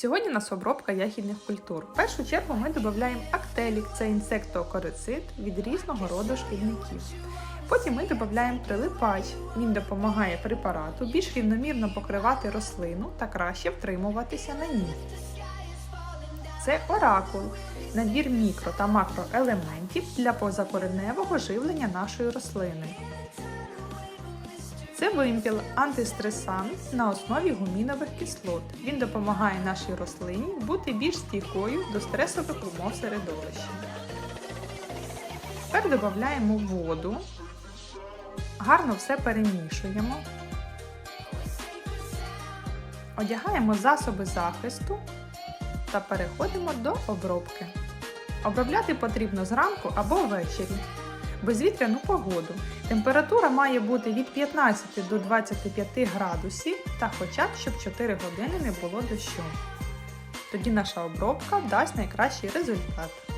Сьогодні у нас обробка ягідних культур. В першу чергу ми додаємо актелік, це інсектоокорицид від різного роду шкідників. Потім ми додаємо прилипач. Він допомагає препарату більш рівномірно покривати рослину та краще втримуватися на ній. Це оракул набір мікро та макроелементів для позакореневого живлення нашої рослини. Це вимпіл антистресант на основі гумінових кислот. Він допомагає нашій рослині бути більш стійкою до стресових умов середовища. Тепер додаємо воду, гарно все перемішуємо, одягаємо засоби захисту та переходимо до обробки. Обробляти потрібно зранку або ввечері. Безвітряну погоду. Температура має бути від 15 до 25 градусів та хоча б щоб 4 години не було дощу. Тоді наша обробка дасть найкращий результат.